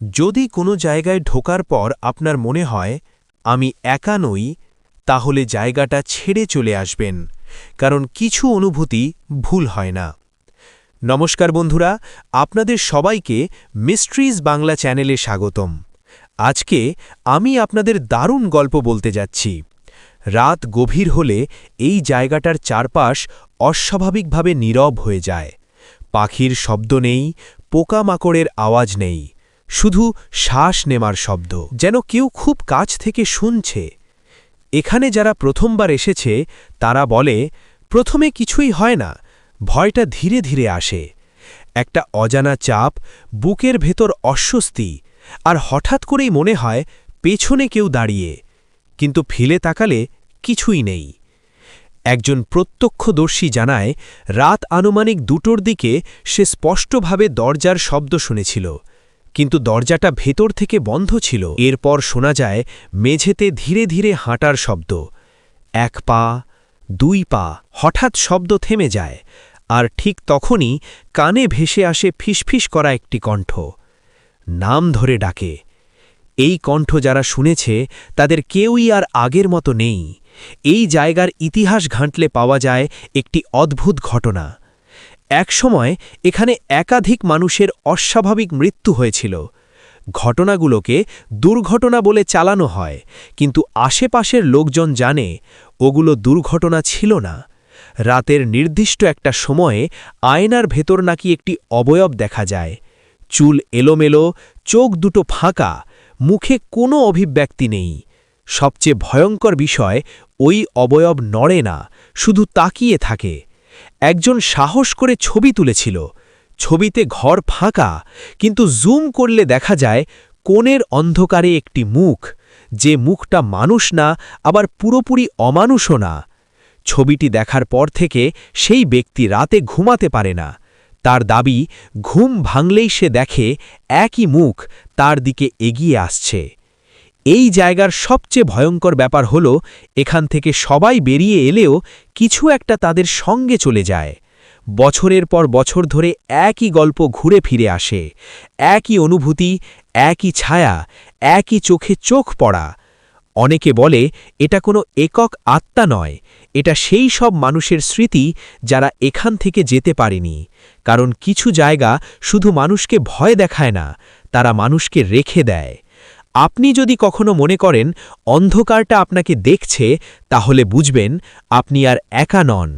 যদি কোনো জায়গায় ঢোকার পর আপনার মনে হয়, আমি একা নই, তাহলে জায়গাটা ছেড়ে চলে আসবেন, কারণ কিছু অনুভূতি ভুল হয় না। নমস্কার বন্ধুরা, আপনাদের সবাইকে মিস্ট্রিজ বাংলা চ্যানেলে স্বাগতম। আজকে আমি আপনাদের দারুণ গল্প বলতে যাচ্ছি। রাত গভীর হলে এই জায়গাটার চারপাশ অস্বাভাবিকভাবে নীরব হয়ে যায়। পাখির শব্দ নেই, পোকামাকড়ের আওয়াজ নেই। শুধু শ্বাস নেমার শব্দ। যেন কেউ খুব কাছ থেকে শুনছে। এখানে যারা প্রথমবার এসেছে, তারা বলে, প্রথমে কিছুই হয় না, ভয়টা ধীরে ধীরে আসে। একটা অজানা চাপ, বুকের ভেতর অস্বস্তি, আর হঠাৎ করেই মনে হয় পেছনে কেউ দাঁড়িয়ে। কিন্তু ফিলে তাকালে কিছুই নেই। একজন প্রত্যক্ষদর্শী জানায়, রাত আনুমানিক দুটোর দিকে সে স্পষ্টভাবে দরজার শব্দ শুনেছিল। কিন্তু দরজাটা ভেতর থেকে বন্ধ ছিল। এরপর শোনা যায়, মেঝেতে ধীরে ধীরে হাঁটার শব্দ। এক পা, দুই পা, হঠাৎ শব্দ থেমে যায়, আর ঠিক তখনই কানে ভেসে আসে ফিসফিস করা একটি কণ্ঠ। নাম ধরে ডাকে। এই কণ্ঠ যারা শুনেছে, তাদের কেউই আর আগের মতো নেই। এই জায়গার ইতিহাস ঘাঁটলে পাওয়া যায় একটি অদ্ভুত ঘটনা। একসময় এখানে একাধিক মানুষের অস্বাভাবিক মৃত্যু হয়েছিল। ঘটনাগুলোকে দুর্ঘটনা বলে চালানো হয়, কিন্তু আশেপাশের লোকজন জানে ওগুলো দুর্ঘটনা ছিল না। রাতের নির্দিষ্ট একটা সময়ে আয়নার ভেতর নাকি একটি অবয়ব দেখা যায়। চুল এলোমেলো, চোখ দুটো ফাঁকা, মুখে কোনো অভিব্যক্তি নেই। সবচেয়ে ভয়ঙ্কর বিষয়, ওই অবয়ব নড়ে না, শুধু তাকিয়ে থাকে। একজন সাহস করে ছবি তুলেছিল। ছবিতে ঘর ফাঁকা, কিন্তু জুম করলে দেখা যায় কোণের অন্ধকারে একটি মুখ, যে মুখটা মানুষ না, আবার পুরোপুরি অমানুষও না। ছবিটি দেখার পর থেকে সেই ব্যক্তি রাতে ঘুমাতে পারে না। তার দাবি, ঘুম ভাঙলেই সে দেখে একই মুখ তার দিকে এগিয়ে আসছে। এই জায়গার সবচেয়ে ভয়ঙ্কর ব্যাপার হল, এখান থেকে সবাই বেরিয়ে এলেও কিছু একটা তাদের সঙ্গে চলে যায়। বছরের পর বছর ধরে একই গল্প ঘুরে ফিরে আসে, একই অনুভূতি, একই ছায়া, একই চোখে চোখ পড়া। অনেকে বলে, এটা কোনো একক আত্মা নয়, এটা সেই সব মানুষের স্মৃতি যারা এখান থেকে যেতে পারেনি। কারণ কিছু জায়গা শুধু মানুষকে ভয় দেখায় না, তারা মানুষকে রেখে দেয়। আপনি যদি কখনো মনে করেন অন্ধকারটা আপনাকে দেখছে তাহলে বুঝবেন আপনি আর একা নন।